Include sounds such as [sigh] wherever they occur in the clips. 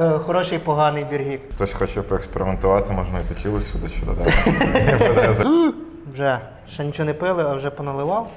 Е, Хороший поганий біргік. Хтось хоче поекспериментувати, можна і точило сюди що додати. [laughs] Вже ще нічого не пили, а вже поналивав.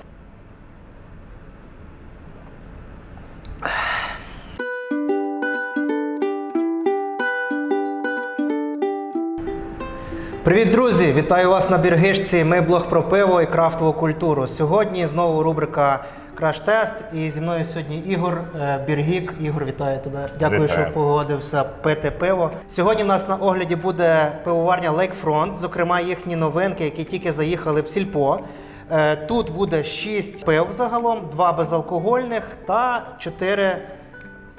Привіт, друзі! Вітаю вас на Біргишці. Ми блог про пиво і крафтову культуру. Сьогодні знову рубрика Краш-тест. І зі мною сьогодні Ігор е, Біргік. Ігор, вітаю тебе. Дякую, Вітаю. що погодився пити пиво. Сьогодні в нас на огляді буде пивоварня Lakefront, зокрема їхні новинки, які тільки заїхали в сільпо. Е, Тут буде 6 пив загалом, 2 безалкогольних та 4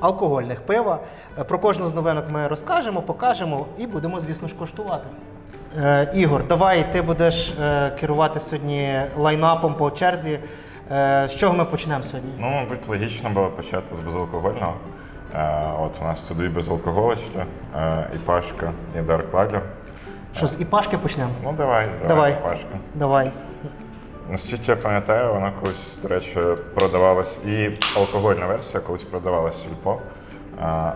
алкогольних пива. Е, Про кожну з новинок ми розкажемо, покажемо і будемо, звісно ж, коштувати. Ігор, давай ти будеш керувати сьогодні лайнапом по черзі. Е, з чого ми почнемо сьогодні? Ну, мабуть, логічно було почати з безалкогольного. Е, От у нас тут дві безалкоголочки, е, і і Dark Lager. Що з іпашки почнемо? Ну, давай, Давай. давай, Пашка. Давай. Наскільки я пам'ятаю, вона колись, до речі, продавалась і алкогольна версія колись продавалась в сільпо.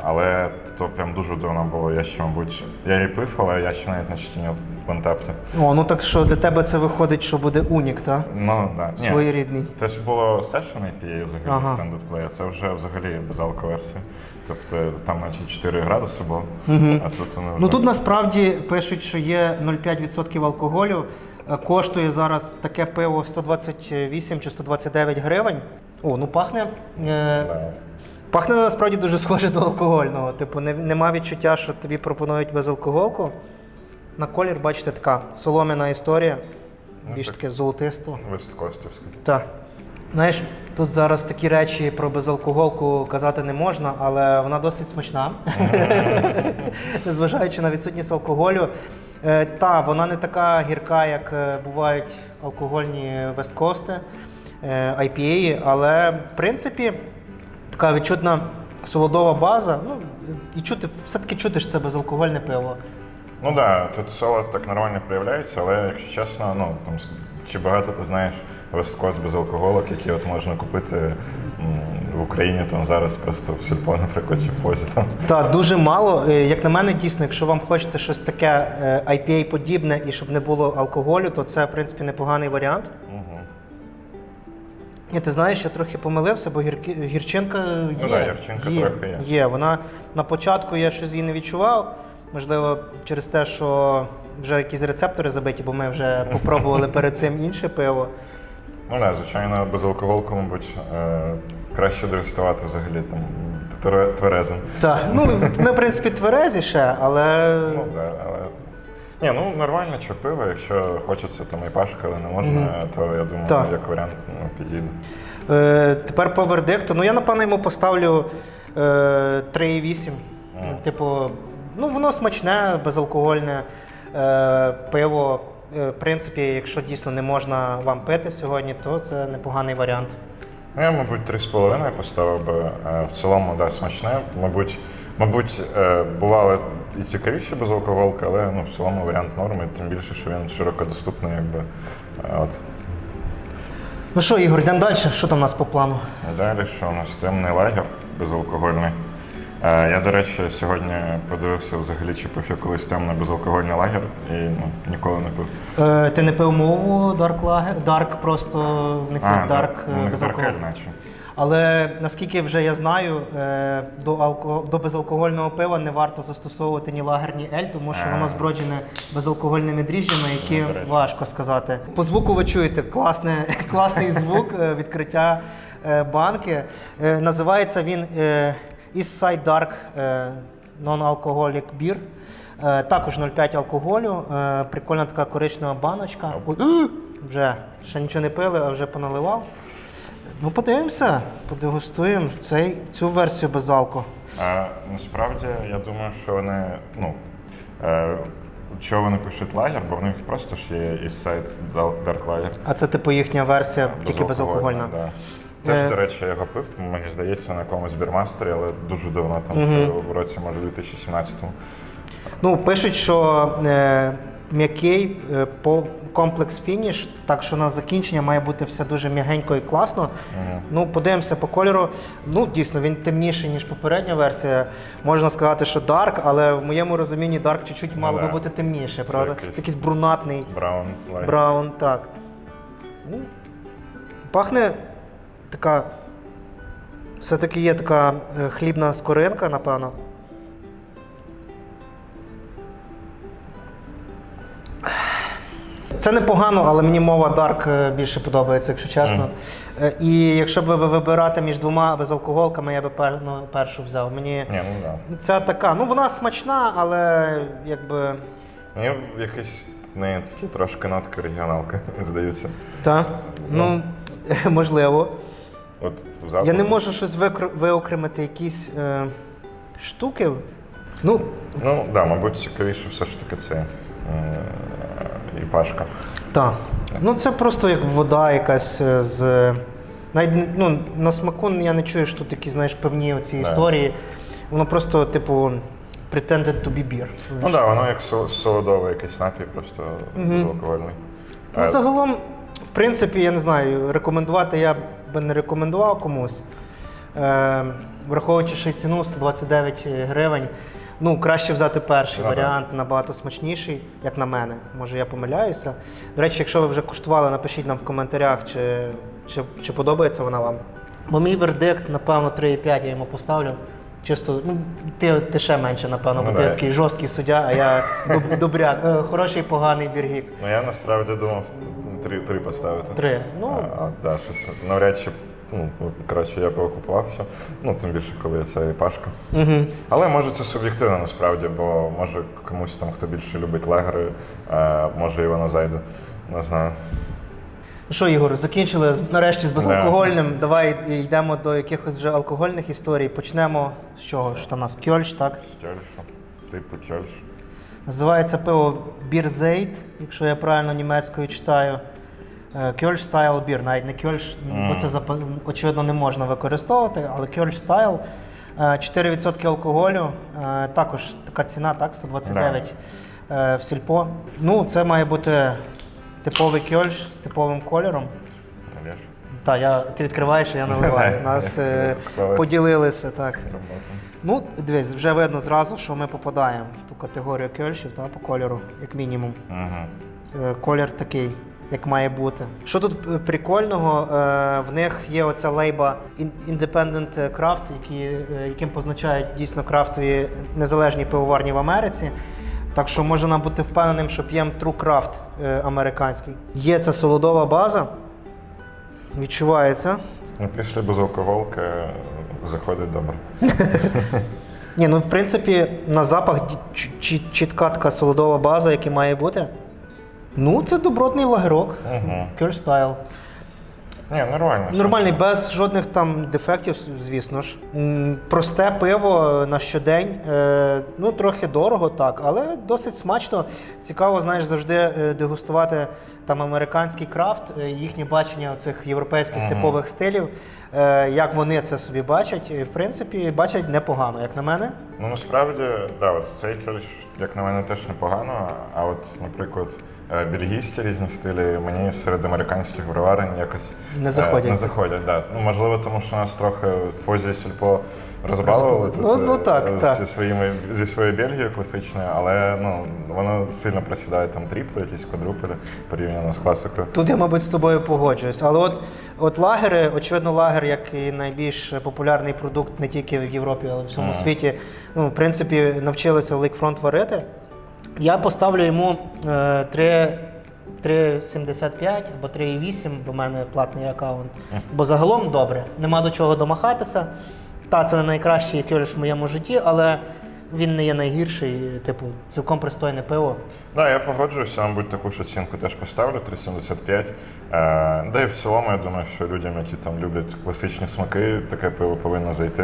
Але то прям дуже давно було. Я ще, мабуть, я її пив, але я ще навіть не чтінів в О, ну так що для тебе це виходить, що буде унік, так? Ну, да. Ні, Своєрідний. Це ж було Session IPA взагалі Ага. Standard Play, а це вже взагалі безалко-версія. Тобто там наче 4 градуси було, а тут вони вже... Ну тут насправді пишуть, що є 0,5% алкоголю. Е, Коштує зараз таке пиво 128 чи 129 гривень. О, ну пахне. Е, Да. Пахне насправді дуже схоже до алкогольного. Типу, не, нема відчуття, що тобі пропонують безалкоголку. На колір, бачите, така солом'яна історія. Більш таке золотисто. Високостівська. Так. Знаєш, тут зараз такі речі про безалкоголку казати не можна, але вона досить смачна. [laughs] Незважаючи на відсутність алкоголю. Е, та, вона не така гірка, як е, бувають алкогольні весткости, е, IPA, але в принципі така відчутна солодова база. Ну, і чути, все-таки чути, що це безалкогольне пиво. Ну так, да, тут солод так нормально проявляється, але якщо чесно, ну там чи багато ти знаєш весткост безалкоголок, які от можна купити м, в Україні там зараз просто в сільпо, наприклад, чи в Фозі там. Так, дуже мало. Е, Як на мене, дійсно, якщо вам хочеться щось таке е, IPA подібне і щоб не було алкоголю, то це в принципі непоганий варіант. Угу. Ні, ти знаєш, я трохи помилився, бо гірки, гірчинка є. Ну да, гірчинка є, трохи є. Є. Вона на початку я щось її не відчував. Можливо, через те, що вже якісь рецептори забиті, бо ми вже [laughs] попробували перед цим інше пиво. Ну да, звичайно, безалкоголку, мабуть, е, краще дегустувати взагалі там тверезим. Так, ну ми, в принципі, тверезі ще, але Ну, да, але... Ні, ну нормально, що пиво, якщо хочеться там і пашка, але не можна, то я думаю, Так. як варіант ну, підійде. Е, тепер по вердикту. Ну я напевно йому поставлю е, 3,8. Типу, ну воно смачне, безалкогольне е, пиво. Е, в принципі, якщо дійсно не можна вам пити сьогодні, то це непоганий варіант. Ну, я, мабуть, 3,5 поставив би. Е, В цілому, да, смачне. Мабуть, мабуть, е, бували і цікавіші безалкоголки, але ну, в цілому варіант норми, тим більше, що він широко доступний, якби. Е, От. Ну що, Ігор, йдемо далі. Що там у нас по плану? Далі, що у нас темний лагер безалкогольний. Е, Я, до речі, сьогодні подивився взагалі, чи пив я колись темний безалкогольний лагер і ну, ніколи не пив. Е, ти не пив мову Dark Lager? Dark просто в них є Dark да, е, у них безалкогольний. Наче. Але наскільки вже я знаю, е, до, алко... до безалкогольного пива не варто застосовувати ні лагер, ні ель, тому що воно зброджене безалкогольними дріжджами, які Ну, важко сказати. По звуку ви чуєте класне, [laughs] класний звук е, відкриття банки. Називається він е, East Dark е, Non-Alcoholic Beer. Е, Також 0,5 алкоголю. Е, Прикольна така коричнева баночка. Вже ще нічого не пили, а вже поналивав. Ну, подивимося, подегустуємо цей, цю версію без алко. А, насправді, я думаю, що вони, ну, е, чого вони пишуть лагер, бо в них просто ж є із сайт Dark Lager. А це типу їхня версія, тільки безалкогольна. Да. Е. Теж, до речі, я його пив, мені здається, на якомусь бірмастері, але дуже давно, там в році, може, 2017-му. Ну, пишуть, що е, м'який е, по комплекс фініш, так що на закінчення має бути все дуже м'ягенько і класно. Ну, подивимося по кольору. Ну, дійсно, він темніший, ніж попередня версія. Можна сказати, що Dark, але в моєму розумінні Dark чуть-чуть мало би бути темніше, правда? якийсь- Це якийсь брунатний Браун лайт. браун, так. Ну, пахне така. Все-таки є така е, хлібна скоринка, напевно. Це непогано, але мені мова Dark е, більше подобається, якщо чесно. Е, І якщо б вибирати між двома безалкоголками, я би ну, першу взяв. Мені Ні, ну да. ця така, ну вона смачна, але якби. Мені якісь не такі трошки нотки регіоналки, [laughs] здаються. Та, ну, [laughs] можливо. От в. Я не можу щось викр- виокремити якісь е, штуки. Ну, Ну, так, да, мабуть, цікавіше все ж таки це е, і пашка. так. Ну, це просто як вода якась е, з. Навіть ну, на смаку я не чую, що тут якісь, знаєш, певні оці історії. Воно просто, типу, pretended to be beer. Ну так, да, воно як со- солодовий якийсь напій, просто безалкогольний. Ну, Е, загалом, в принципі, я не знаю, рекомендувати я би не рекомендував комусь. Е, враховуючи ще й ціну 129 гривень. Ну, краще взяти перший Ага. варіант, набагато смачніший, як на мене. Може, я помиляюся. До речі, якщо ви вже куштували, напишіть нам в коментарях, чи, чи, чи подобається вона вам. Бо мій вердикт, напевно, 3,5 я йому поставлю. Чисто, ну, ти, ти ще менше, напевно, Ну, бо ти да. такий жорсткий суддя, а я доб- [laughs] добряк. Е, Хороший, поганий біргік. Ну я насправді думав три, три поставити. Три. Ну, А, а, да, щось навряд чи. Ну, коротше, я поокупувався. Ну, тим більше, коли це і пашка. Угу. Але може це суб'єктивно насправді, бо може комусь там, хто більше любить легри, е, може і воно зайде. Не знаю. Що, Ігор, закінчили нарешті з безалкогольним. Давай йдемо до якихось вже алкогольних історій. Почнемо з чого? Що там у нас Кьольш, так? Кьольш. Типу кьольш. Називається пиво Бірзейт, якщо я правильно німецькою читаю. Е, Кьольш Стайл Бір, навіть не Кьольш, бо це очевидно не можна використовувати, але Кьольш Стайл. Е, 4% алкоголю. Е, Також така ціна, так, 129 е, в сільпо. Ну, це має бути типовий кьольш з типовим кольором. Налєш. Так, я, ти відкриваєш, а я наливаю. [laughs] Нас е, поділилися так. Ну, дивись, вже видно зразу, що ми попадаємо в ту категорію кельшів та, по кольору, як мінімум. Угу. Е, Колір такий, як має бути. Що тут е, прикольного? Е, В них є оця лейба In- Independent Craft, які, е, яким позначають дійсно крафтові незалежні пивоварні в Америці. Так що може нам бути впевненим, що п'ємо True Craft е, американський. Є ця солодова база, відчувається. Ну, після безалкоголки е, заходить добре. [laughs] Ні, ну в принципі, на запах чі- чі- чітка така солодова база, яка має бути. Ну, це добротний лагерок. Угу. Style. Ні, нормально. Нормальний, без жодних там дефектів, звісно ж. М, Просте пиво на щодень. Е, Ну, трохи дорого, так, але досить смачно. Цікаво, знаєш, завжди е, дегустувати там американський крафт, е, їхнє бачення цих європейських типових стилів, як вони це собі бачать. І, в принципі, бачать непогано, як на мене. Ну насправді, да, от цей кельш, як на мене, теж непогано. А от, наприклад, е, бельгійські різні стилі мені серед американських броварень якось Не е, заходять. Не заходять, да. Ну, можливо, тому що нас трохи фозі сільпо розбалували тут, Ну, ну, е, так, е, так. своїми зі своєю Бельгією класичною, але ну воно сильно просідає там тріпли, якісь квадруплі порівняно з класикою. Тут я, мабуть, з тобою погоджуюсь. Але от, от лагери, очевидно, лагер, як і найбільш популярний продукт не тільки в Європі, але й в всьому Ага. світі, ну, в принципі, навчилися в Lakefront варити. Я поставлю йому е, 3, 3,75 або 3,8, бо в мене платний аккаунт. Бо загалом добре, нема до чого домахатися. Та, це не найкращий кьоліш в моєму житті, але він не є найгірший, типу, цілком пристойне пиво. Да, я погоджуюся, мабуть, таку ж оцінку теж поставлю 3,75. Е, да і в цілому, я думаю, що людям, які там люблять класичні смаки, таке пиво повинно зайти,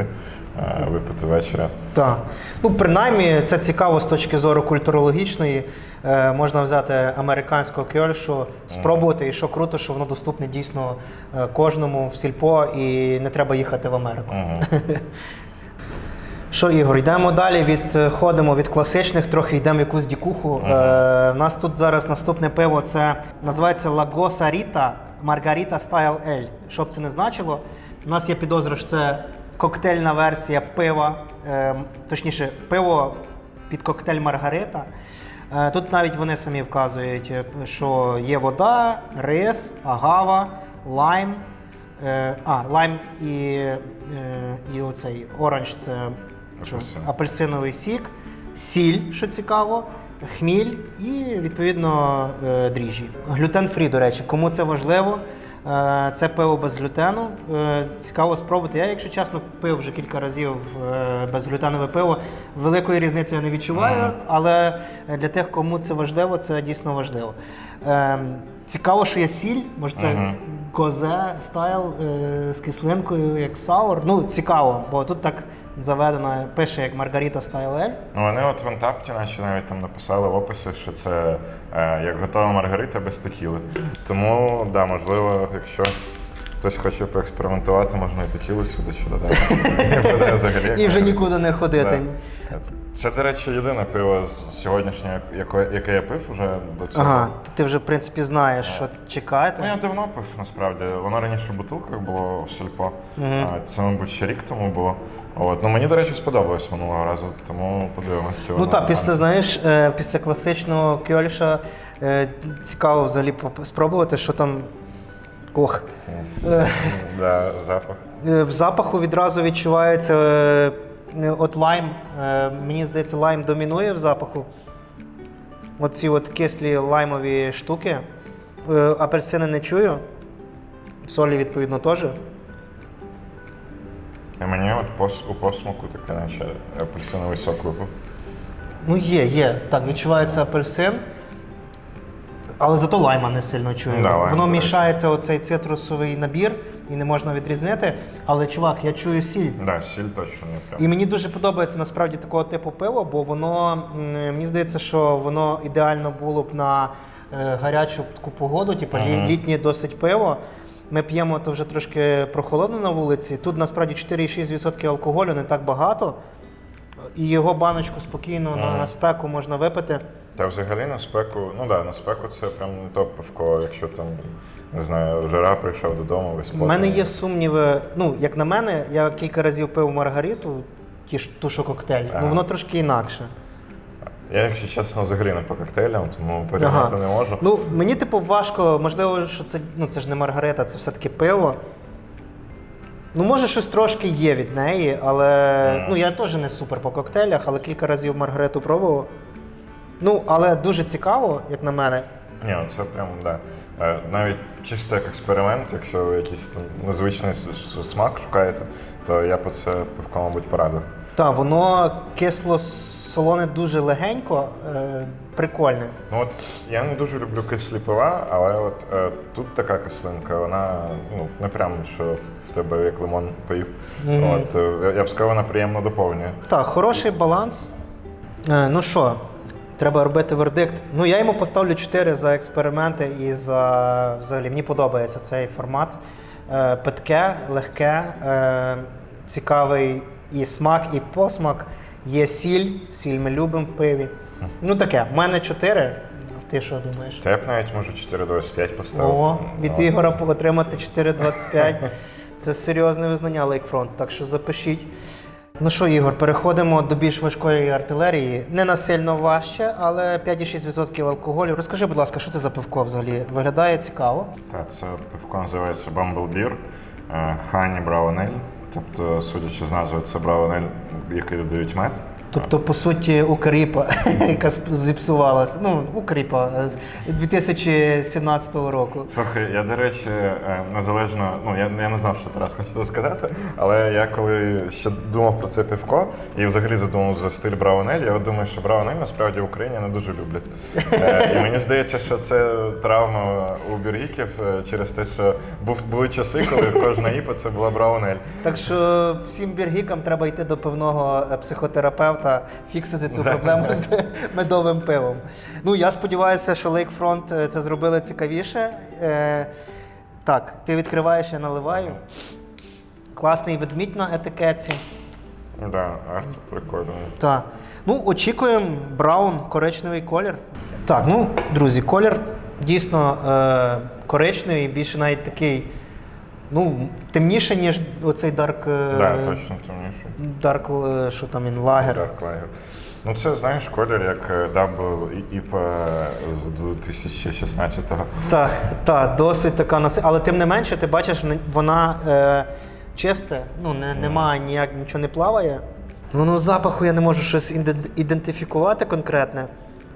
е, випити ввечері. Так. Ну, принаймні, це цікаво з точки зору культурологічної. Е, можна взяти американського кьольшу, спробувати, і що круто, що воно доступне дійсно кожному в сільпо і не треба їхати в Америку. [laughs] Що, Ігор, йдемо далі. Відходимо від класичних, трохи йдемо в якусь дікуху. Е, у нас тут зараз наступне пиво. Це називається Лагоса Ріта Маргарита Style L. Що б це не значило. У нас є підозра, що це коктейльна версія пива, е, точніше, пиво під коктейль Маргарита. Е, Тут навіть вони самі вказують, е, що є вода, рис, агава, лайм. Е, А, лайм і, е, і оцей оранж це. Апельсиновий сік, сіль, що цікаво, хміль і відповідно е, дріжджі. Глютен фрі, до речі, кому це важливо. е, Це пиво без глютену. Е, Цікаво спробувати. Я, якщо чесно, пив вже кілька разів безглютенове пиво. Великої різниці я не відчуваю, але для тих, кому це важливо, це дійсно важливо. Цікаво, що є сіль, може це козе стайл з кислинкою, як саур. Ну, цікаво, бо тут так заведено, пише як Маргарита Стайл Ель. Ну, вони от в Антапті наче навіть там написали в описі, що це е, як готова маргарита без текіли. Тому, да, можливо, якщо хтось хоче поекспериментувати, можна і текілу сюди ще додати. [laughs] І вже нікуди не ходити. Це, до речі, єдине пиво з сьогоднішнього, яке, яке я пив уже до цього. Ага, то ти вже в принципі знаєш, що чекати. Ну, я давно пив, насправді. Воно раніше в бутилках було в сільпо. Це, мабуть, ще рік тому було. От. Ну, мені, до речі, сподобалось минулого разу, тому подивимося, що Ну воно так, після там. знаєш, е, після класичного кьольша е, цікаво взагалі поп- спробувати, що там. Ох. Е, Да, запах. Е, В запаху відразу відчувається е, от лайм. Е, Мені здається, лайм домінує в запаху. Оці от кислі лаймові штуки. Е, Апельсини не чую. Солі, відповідно, теж. І мені от пос, у посмаку таке, наче апельсиновий сок випав. Ну, є, є. Так, відчувається апельсин. Але зато лайма не сильно чую. Да, лайм, Воно до речі. мішається оцей цитрусовий набір і не можна відрізнити. Але, чувак, я чую сіль. Да, сіль точно не прям. І мені дуже подобається насправді такого типу пиво, бо воно м, мені здається, що воно ідеально було б на е, гарячу таку погоду, типу лі- літнє досить пиво. Ми п'ємо то вже трошки прохолодно на вулиці. Тут насправді 4,6% алкоголю, не так багато. І його баночку спокійно на, на спеку можна випити. Та взагалі на спеку, ну да, на спеку це прям не топ пивко, якщо там, не знаю, жара прийшов додому, весь У мене є сумніви. Ну, як на мене, я кілька разів пив Маргариту, ті ж ту, що коктейль. Ага. Ну воно трошки інакше. Я, якщо чесно, взагалі не по коктейлям, тому порівняти не можу. Ну, мені, типу, важко, можливо, що це, ну, це ж не Маргарита, це все-таки пиво. Ну, може, щось трошки є від неї, але Мгм. ну, я теж не супер по коктейлях, але кілька разів Маргариту пробував. Ну, але дуже цікаво, як на мене. Ні, ну це прям, да. Е, Навіть чисто як експеримент, якщо ви якийсь там незвичний смак шукаєте, то я по це пивко, мабуть, порадив. Так, воно кисло-солоне дуже легенько, е, прикольне. Ну от я не дуже люблю кислі пива, але от е, тут така кислинка, вона ну не прям що в тебе як лимон поїв. От е, я б сказав, вона приємно доповнює. Так, хороший баланс. Е, ну що, треба робити вердикт. Ну, я йому поставлю 4 за експерименти і за взагалі мені подобається цей формат. Е, питке, легке, е, цікавий і смак, і посмак. Є сіль, сіль ми любимо в пиві. Ну таке, в мене 4. Ти що думаєш? Та я б навіть можу 4,25 поставив. О, від Ну, Ігора отримати 4,25. [laughs] Це серйозне визнання Lakefront, так що запишіть. Ну що, Ігор, переходимо до більш важкої артилерії. Не насильно важче, але 5,6% алкоголю. Розкажи, будь ласка, що це за пивко взагалі? Виглядає цікаво. Так, це пивко називається Bumble Beer е, Honey Brown Ale. Тобто, судячи з назви, це Brown Який додають мед. Тобто, по суті, Укріпа, [laughs] яка зіпсувалася. Ну, Укріпа з 2017 року. Слухай, я, до речі, е, незалежно, ну я, я не знав, що Тарас хоче сказати, але я коли ще думав про це пивко і взагалі задумав за стиль Браунель, я думаю, що Браунель насправді в Україні не дуже люблять. Е, І мені здається, що це травма у біргіків е, через те, що були часи, коли кожна іпа це була Браунель. Так що всім біргікам треба йти до певного е, психотерапевта, фіксити цю проблему з [laughs] медовим пивом. Ну я сподіваюся, що Lakefront е, це зробили цікавіше. Е, так, ти відкриваєш, я наливаю. Класний ведмідь на етикетці. Да, арт прикольний. Так. Ну, очікуємо браун, коричневий колір. Так, ну, друзі, колір дійсно е, коричневий, більше навіть такий, ну, темніше, ніж оцей дарк. Е, Да, точно темніше. Дарк, е, що там він, лагер. Dark Lager. Ну це знаєш колір, як е, Double IPA з 2016-го. Так, так, досить така наси. Але тим не менше, ти бачиш, вона- е, чиста, ну, не, немає ніяк, нічого не плаває. Ну, ну, запаху я не можу щось ідентифікувати конкретне.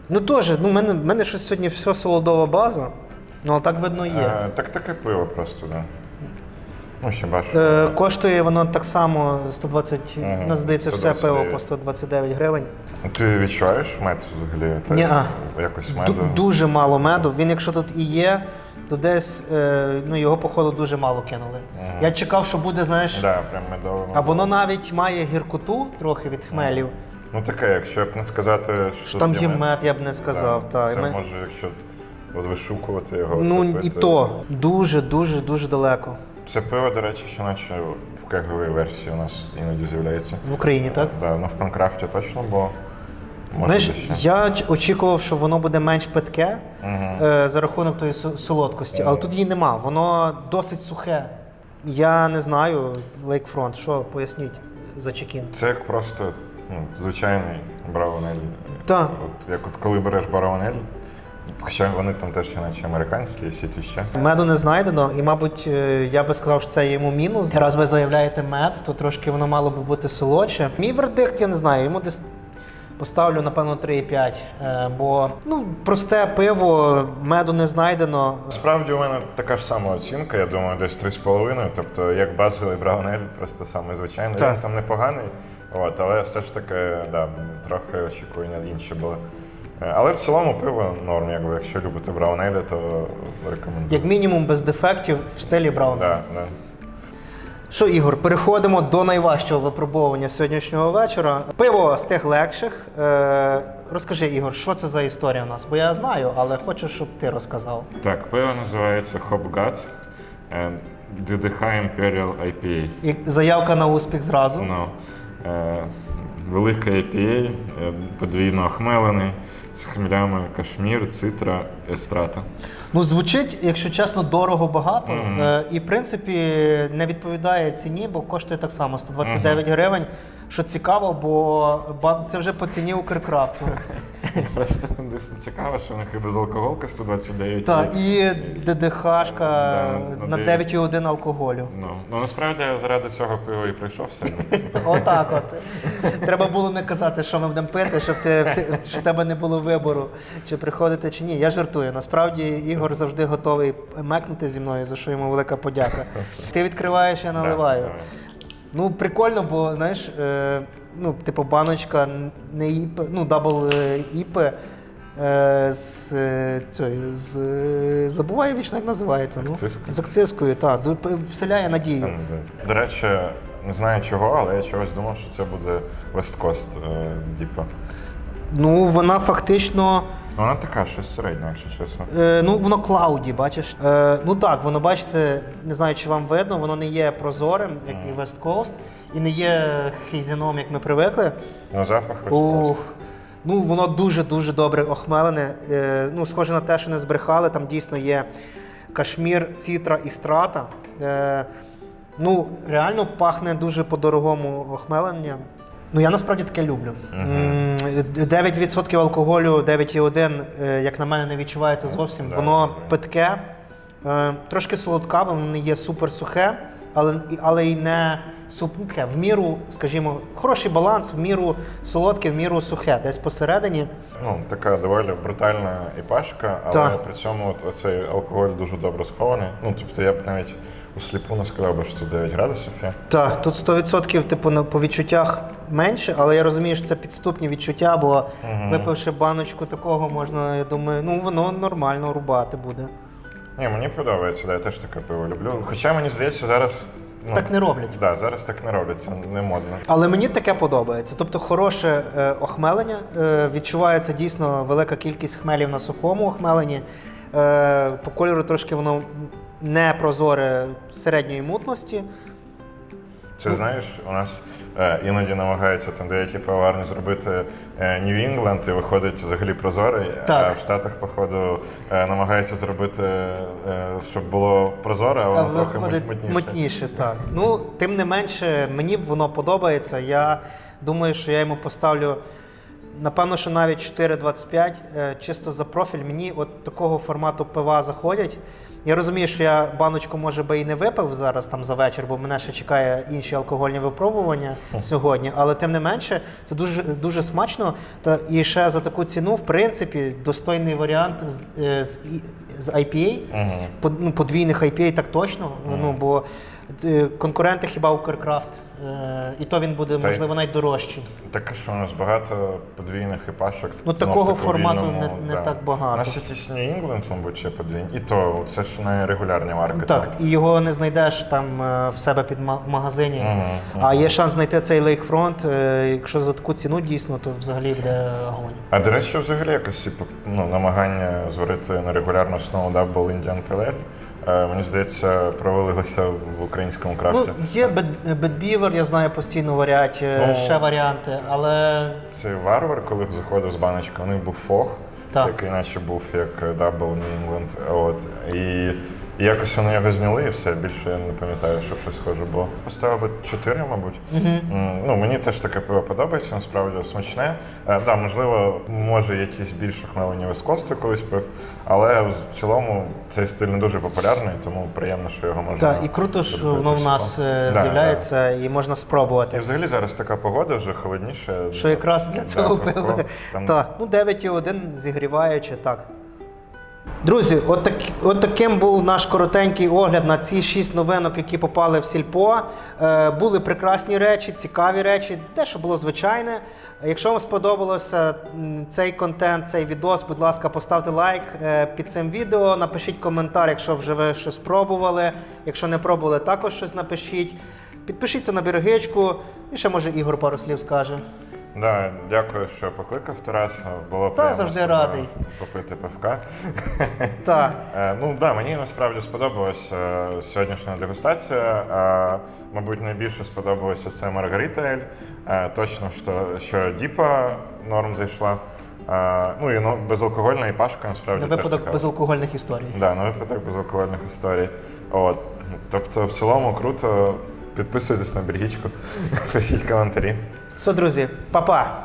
Ну теж, ну, в мене, в мене щось сьогодні все солодова база. Ну, але так видно є. Е, так таке пиво просто, да. Ну, ще бачу. Е, коштує воно так само 120, Мгм, ну, здається, все пиво по 129 гривень. Ти відчуваєш мед взагалі? Ні-а. Якось Ду- меду? дуже мало меду. Він, якщо тут і є, то десь е, ну, його, походу, дуже мало кинули. Я чекав, що буде, знаєш. Да, прям медово. А воно навіть має гіркоту трохи від хмелів. Ну таке, якщо б не сказати, що, Що там є мед, я б не сказав. Да, та. І Це ми- може, якщо от вишукувати його. Ну це і пити. то дуже, дуже, дуже далеко. Це пиво, до речі, що наче в кеговій версії у нас іноді з'являється. В Україні, так? Да, ну в конкрафті точно, бо Знаєш, я очікував, що воно буде менш питке е, за рахунок тої со- солодкості, але тут її нема. Воно досить сухе. Я не знаю, Lakefront, що поясніть за чекін. Це як просто ну, звичайний браунель. Так. От, як от коли береш браунель, хоча вони там теж іначе американські, є ті ще. Меду не знайдено, і, мабуть, е, я би сказав, що це йому мінус. Раз ви заявляєте мед, то трошки воно мало би бути солодше. Мій вердикт, я не знаю, йому десь поставлю, напевно, 3,5. е, Бо ну, просте пиво, меду не знайдено. Справді у мене така ж сама оцінка, я думаю, десь 3,5. Тобто як базовий браунель, просто саме звичайний. Він там непоганий, от, але все ж таки, да, трохи очікування інші були. Е, Але в цілому пиво норм, якби якщо любите браунелі, то рекомендую. Як мінімум без дефектів в стилі Браун. Да, да. Що, Ігор, переходимо до найважчого випробовування сьогоднішнього вечора. Пиво з тих легших. Е, розкажи, Ігор, що це за історія в нас? Бо я знаю, але хочу, щоб ти розказав. Так, пиво називається Hop Guts DDH Imperial IPA. І заявка на успіх зразу. Ну, е, велика IPA, е, подвійно охмелений, з хмелями кашмір, цитра, естрата. Ну, звучить, якщо чесно, дорого багато. Е, і в принципі не відповідає ціні, бо коштує так само 129 гривень. Що цікаво, бо ба- це вже по ціні Укркрафту. [laughs] Просто десь цікаво, що у них і безалкоголка 129. Так, і ДДХшка на на 9,1 алкоголю. Ну, ну насправді заради цього пива і прийшов сьогодні. [laughs] Отак от. Треба було не казати, що ми будемо пити, щоб в тебе не було вибору, чи приходити, чи ні. Я жартую. Насправді Ігор завжди готовий мекнути зі мною, за що йому велика подяка. Ти відкриваєш, я наливаю. Ну, прикольно, бо знаєш, е, ну, типу, баночка не іпи, ну, дабл е, іпи. Е, з, е, цією, з, е, забуваю вічно, як називається. Ну, Акцизкою? з акцизкою, так. Вселяє надію. До речі, не знаю чого, але я чогось думав, що це буде West Coast е, Діпа. Ну, вона фактично. Вона така, щось середнє, якщо чесно. Е, ну, воно клауді, бачиш. Е, ну так, воно бачите, не знаю, чи вам видно, воно не є прозорим, як і West Coast, і не є хейзіном, як ми привикли. Ну, запах Ух. Ну, воно дуже-дуже добре охмелене. Е, ну, схоже на те, що не збрехали. Там дійсно є кашмір, цітра і страта. Е, ну, реально пахне дуже по-дорогому охмеленням. Ну, я насправді таке люблю. М, 9% алкоголю, 9,1, е, як на мене, не відчувається зовсім. Да, Воно питке, е, трошки солодкаве, воно не є супер сухе, але, але й не суп, ну, таке, в міру, скажімо, хороший баланс, в міру солодке, в міру сухе, десь посередині. Ну, така доволі брутальна іпашка, але Так. при цьому от, оцей алкоголь дуже добре схований. Ну, тобто я б навіть сліпу не сказав би, що тут 9 градусів є. Так, тут 100% типу, на- по відчуттях менше, але я розумію, що це підступні відчуття, бо випивши баночку такого, можна, я думаю, ну воно нормально рубати буде. Ні, мені подобається, да, я теж таке пиво люблю. Хоча мені здається, зараз. Ну, Так не роблять. Да, зараз так не роблять, це не модно. Але мені таке подобається. Тобто хороше е, охмелення, е, відчувається дійсно велика кількість хмелів на сухому охмеленні. Е, по кольору трошки воно не прозоре середньої мутності. Це знаєш, у нас Е, Іноді намагаються там деякі пивоварні зробити New England і виходить взагалі прозорий. Так. А в Штатах, походу, е, намагаються зробити, е, щоб було прозоре, а А воно трохи мутніше. мутніше, так. Ну, тим не менше, мені воно подобається. Я думаю, що я йому поставлю. Напевно, що навіть 4,25 е, чисто за профіль. Мені от такого формату пива заходять. Я розумію, що я баночку, може би, і не випив зараз там за вечір, бо мене ще чекає інші алкогольні випробування сьогодні. Але тим не менше, це дуже, дуже смачно. Та і ще за таку ціну, в принципі, достойний варіант з, е, з, з IPA. Мгм. Под- ну, подвійних IPA так точно. Ну, бо е, конкуренти хіба Укркрафт, і то він буде, можливо, навіть дорожчий. Так що у нас багато подвійних і пашок. Ну, такого формату не- не так багато. У нас якийсь New England, мабуть, ще подвійні. І то це ж не регулярні марки. Так, і його не знайдеш там е, в себе під в магазині. А є шанс знайти цей Lakefront. е, Якщо за таку ціну дійсно, то взагалі буде огонь. А до речі, взагалі якось типу, ну, намагання зварити на регулярну основу Double Indian Pale Ale, е, мені здається, провалилися в українському Ну, крафті. є Bad- Bad Beaver, я знаю, постійно варять, е, Ну, ще варіанти, але Це варвар, коли заходив з баночки, у них був фог, Так. який наче був як Double New England. От. І і якось вони його зняли, і все більше я не пам'ятаю, щоб щось схоже було. Поставив би 4, мабуть. М, Ну, мені теж таке пиво подобається, насправді смачне. Е, да, можливо, може якісь більш хмелені вискости колись пив, але в цілому цей стиль не дуже популярний, тому приємно, що його можна. так, і круто, що зробити воно в нас е, Да, з'являється і можна І спробувати. взагалі зараз така погода вже холодніше. Що якраз для Да, цього пивко. пили. Там Так, ну 9,1 зігріваючи, так. Друзі, от, так, от таким був наш коротенький огляд на ці шість новинок, які попали в сільпо. Е, були прекрасні речі, цікаві речі, те, що було звичайне. Якщо вам сподобалося цей контент, цей відос, будь ласка, поставте лайк е, під цим відео. Напишіть коментар, якщо вже ви щось пробували. Якщо не пробували, також щось напишіть. Підпишіться на берегичку. І ще може Ігор пару слів скаже. Да, дякую, що покликав Тарас. Було Та, приємно завжди з тобою радий. попити пивка. [laughs] Так. Е, Ну да, мені насправді сподобалася е, сьогоднішня дегустація. Е, Мабуть, найбільше сподобалося це Маргарита Ель. Е, Точно, що, що Діпа норм зайшла. Е, Ну і ну, безалкогольна і пашка насправді На теж випадок цікаво. безалкогольних історій. Да, на випадок безалкогольних історій. От. Тобто, в цілому круто. Підписуйтесь на бергічку, [laughs] пишіть коментарі. Все, друзі, па-па!